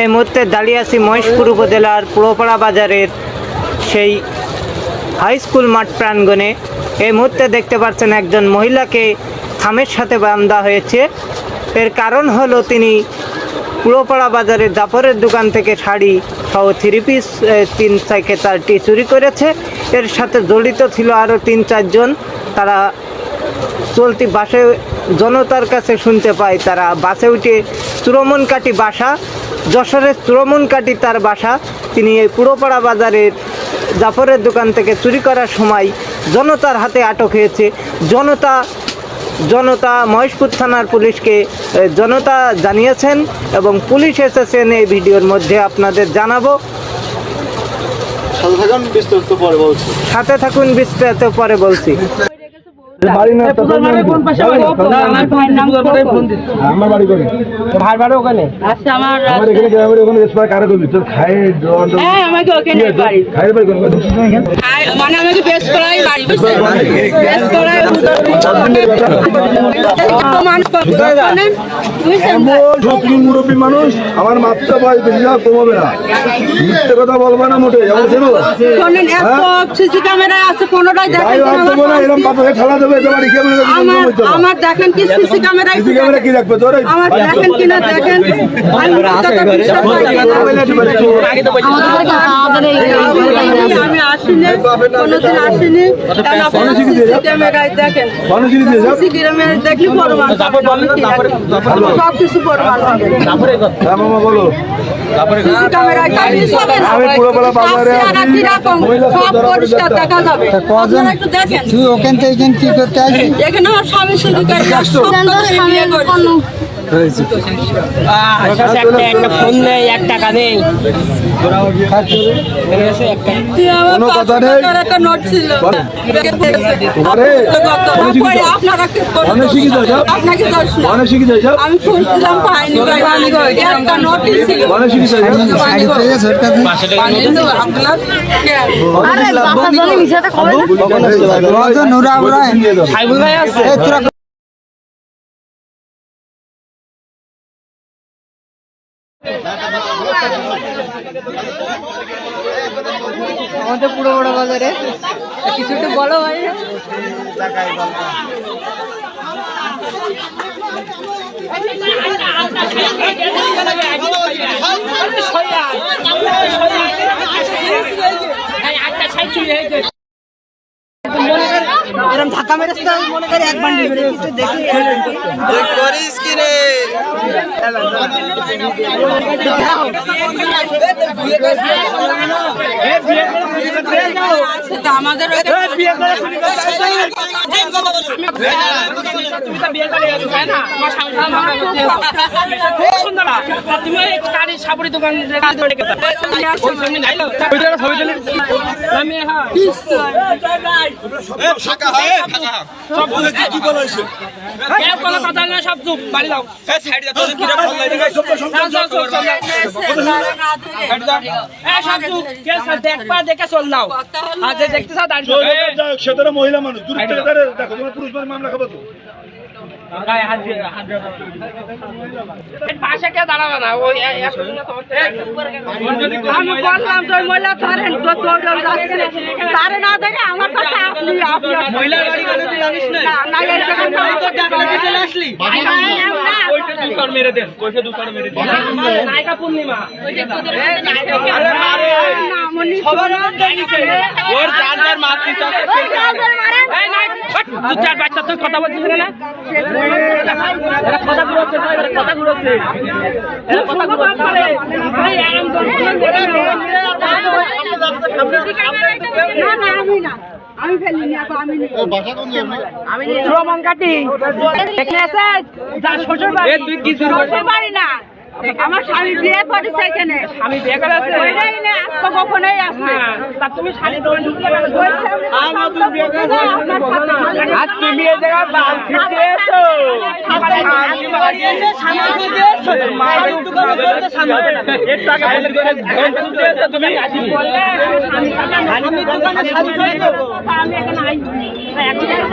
এই মুহূর্তে দাঁড়িয়ে আছি মহেশপুর উপজেলার পুরোপাড়া বাজারের সেই হাই স্কুল মাঠ প্রাঙ্গণে। এই মুহূর্তে দেখতে পাচ্ছেন একজন মহিলাকে থামের সাথে বান্ধা হয়েছে। এর কারণ হলো তিনি পুরোপাড়া বাজারে জাফরের দোকান থেকে শাড়ি সহ থ্রি পিস তিন থেকে চারটি চুরি করেছে। এর সাথে জড়িত ছিল আরও তিন চারজন তারা চলতি বাসে জনতার কাছে শুনতে পায়, তারা বাসে উঠে চুরমনকাটি বাসা যশোরের চুরমনকাটি তার বাসা। তিনি এই পুরোপাড়া বাজারের জাফরের দোকান থেকে চুরি করার সময় জনতার হাতে আটক হয়েছে। জনতা জনতা মহেশপুর থানার পুলিশকে জনতা জানিয়েছেন এবং পুলিশ এসেছেন এই ভিডিওর মধ্যে আপনাদের জানাব। সাথে থাকুন বিস্তারিত পরে বলছি। আমার বাড়ি করে। ভাই ভাড়া ওখানে? আচ্ছা আমার আমার এখানে গ্রামের ওখানে এসপার কারা করবি? তোর খায় হ্যাঁ আমাকে ওখানে বাড়ি। খায়ের বাড়ি কোন মানে আমাকে বেশ করাই বাড়ি বুঝছেন বেশ করাই। মানুষ মুরব্বী মানুষ আমার মাত্রা পাই বেশি যা কমাবে না। মিথ্যে কথা বলবে না মোটে আমার শোনো। শোনেন এত সিসি ক্যামেরায় আছে দেখেন এরকম ঠেলা দেবে বাড়ি কেমন আমার আমার দেখেন কি সিসি ক্যামেরায় সিসি ক্যামেরা কি রাখবে তোর? আমার দেখেন আমি করি না। আমি আসিনি কোনোদিন আসিনি। কারণ আপনারা সিসি ক্যামেরায় দেখেন? মানুষ জিনিস দিয়ে যাও। সিসি ক্যামেরায় দেখলে প্রমাণ। সব কিছু প্রমাণ। হবে মামা বলো। সিসি ক্যামেরায় দেখলে হবে না। বাজারে রাস্তাঘাট আছি। কীরকম, মহিলা সব পরিষ্কার দেখা যাবে। আপনারা একটু দেখেন। তুই ওখান থেকে কি করতে আসবি এখানে আমার স্বামী শুধু বিয়ে করছে একটা ফোন নেই এক টাকা নেই। তুই আমার কোনো পুরো বড় বাজারে কিছু একটু বলো ভাই। আরে, গত অনেক শিক্ষিত। পরে আপনারা কি করবেন? অনেক করিস কি রে দোষ না। অনেক শিখি যাই সব আমি খুঁজছিলাম পাইনি পাইনি একটা নোটিশ ছিল অনেক শিখি যাই সব শাড়ি পেয়ে গেছে ওর কাছে কজন নুরা উরা নিয়ে যাও। এই তোরা আমাদের পুরো বড় বাজারে কিছু একটু বলো ভাই এরকম ধাক্কা মেরেছে তো করি এক বান্ডিল বেরিয়ে গেছে দেখি করিস কি রে সেটা আমাদের দেখে চল নাও। আজ দেখতে দাঁড়িয়ে সেতারা মহিলা মানুষ। দূর থেকে দেখো তোমার পুরুষ মানুষ মামলা খাব তো। পাশে কে দাঁড়াবে না ওই আমি বললাম তো মহিলা ধরেন তারে না দেখে আমার কাছে আপনি আপনি মহিলা গাড়ি জানিস না না মেরে দেন কইছে মেরে দেন নায়িকা পূর্ণিমা মনি ওর মাতৃ তুই কথা বলছিস না আমি না আমি ফেলিনি আমি আমি কাটি দেখে আছে তুই কি বাড়ি না। আমার স্বামী বিয়ে করেছে এখানে। আমি বিয়ে করে ওইটাই না আত্মগোপনেই আছে হ্যাঁ তা তুমি শাড়ি দোকান ঢুকলে কেন? আর তুমি এই দিয়েছ মায়ের দোকানে বলতে সামনে এর টাকা বলে তুমি বললে আমি এখানে আই আচ্ছা ঠিক আছে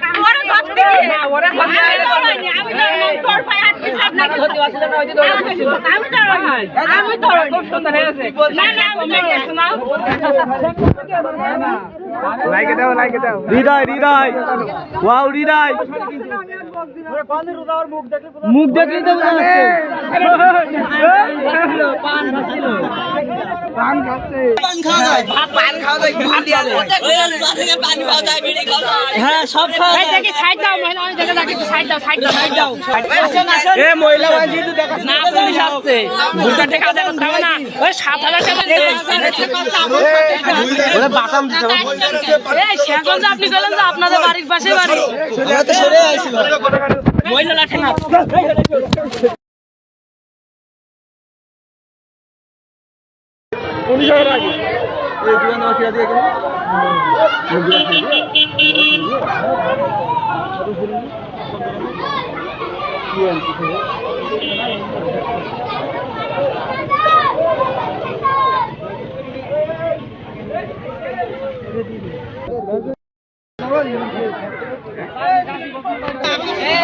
হৃদয়। হৃদয় ওয়াও হৃদয়। মুখ দেখলে তো হ্যাঁ সব মহিলা মানুষ কিন্তু দেখা না পুলিশ আসছে। দুটা টাকা দেন দাও না। ওই সাত হাজার টাকা ওরে বাটাম দিতে আপনি গেলেন যে আপনাদের বাড়ির পাশে বাড়ি। মহিলা লাঠি না উনি যাওয়ার আগে এই দোকান আছে আগে